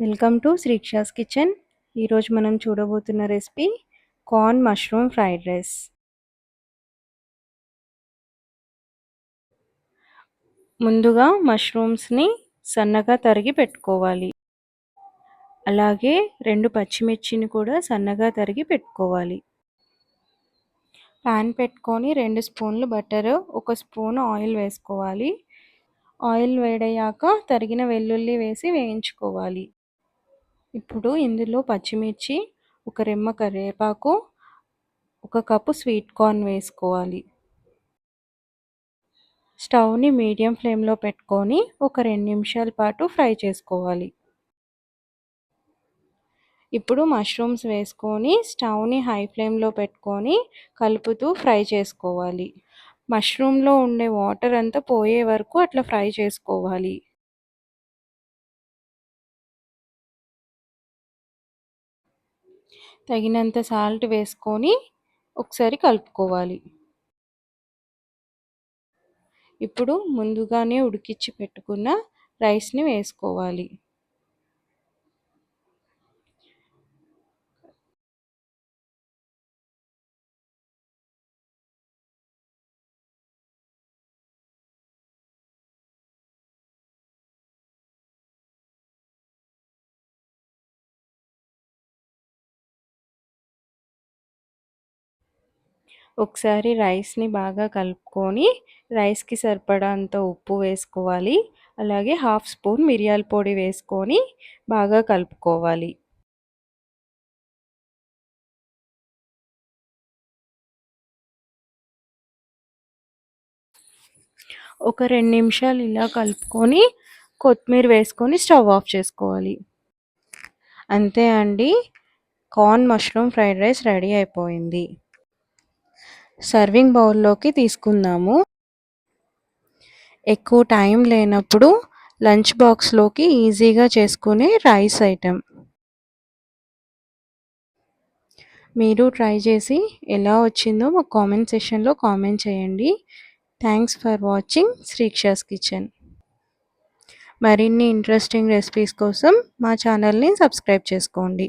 Welcome to Srikshas kitchen. ఈరోజు మనం చూడబోతున్న recipe corn mushroom fried rice. ముందుగా మష్రూమ్స్ని సన్నగా తరిగి పెట్టుకోవాలి. అలాగే రెండు పచ్చిమిర్చిని కూడా సన్నగా తరిగి పెట్టుకోవాలి. ప్యాన్ పెట్టుకొని రెండు స్పూన్లు బటర్ ఒక స్పూన్ ఆయిల్ వేసుకోవాలి. ఆయిల్ వేడయ్యాక తరిగిన వెల్లుల్లి వేసి వేయించుకోవాలి. ఇప్పుడు ఇందులో పచ్చిమిర్చి ఒక రెమ్మ కరివేపాకు ఒక కప్పు స్వీట్ కార్న్ వేసుకోవాలి. స్టవ్ని మీడియం ఫ్లేమ్లో పెట్టుకొని ఒక రెండు నిమిషాల పాటు ఫ్రై చేసుకోవాలి. ఇప్పుడు మష్రూమ్స్ వేసుకొని స్టవ్ని హై ఫ్లేమ్లో పెట్టుకొని కలుపుతూ ఫ్రై చేసుకోవాలి. మష్రూమ్లో ఉండే వాటర్ అంతా పోయే వరకు అట్లా ఫ్రై చేసుకోవాలి. తగినంత సాల్ట్ వేసుకొని ఒకసారి కలుపుకోవాలి. ఇప్పుడు ముందుగానే ఉడికించి పెట్టుకున్న రైస్ని వేసుకోవాలి. ఒకసారి రైస్ని బాగా కలుపుకొని రైస్కి సరిపడంత ఉప్పు వేసుకోవాలి. అలాగే హాఫ్ స్పూన్ మిరియాల పొడి వేసుకొని బాగా కలుపుకోవాలి. ఒక రెండు నిమిషాలు ఇలా కలుపుకొని కొత్తిమీర వేసుకొని స్టవ్ ఆఫ్ చేసుకోవాలి. అంతే అండి. Corn mushroom fried rice ready అయిపోయింది. సర్వింగ్ బౌల్లోకి తీసుకుందాము. ఎక్కువ టైం లేనప్పుడు లంచ్ బాక్స్లోకి ఈజీగా చేసుకునే రైస్ ఐటెం. మీరు ట్రై చేసి ఎలా వచ్చిందో మా కామెంట్ సెషన్లో కామెంట్ చేయండి. Thanks for watching Sreeksha's kitchen. మరిన్ని ఇంట్రెస్టింగ్ రెసిపీస్ కోసం మా ఛానల్ని సబ్స్క్రైబ్ చేసుకోండి.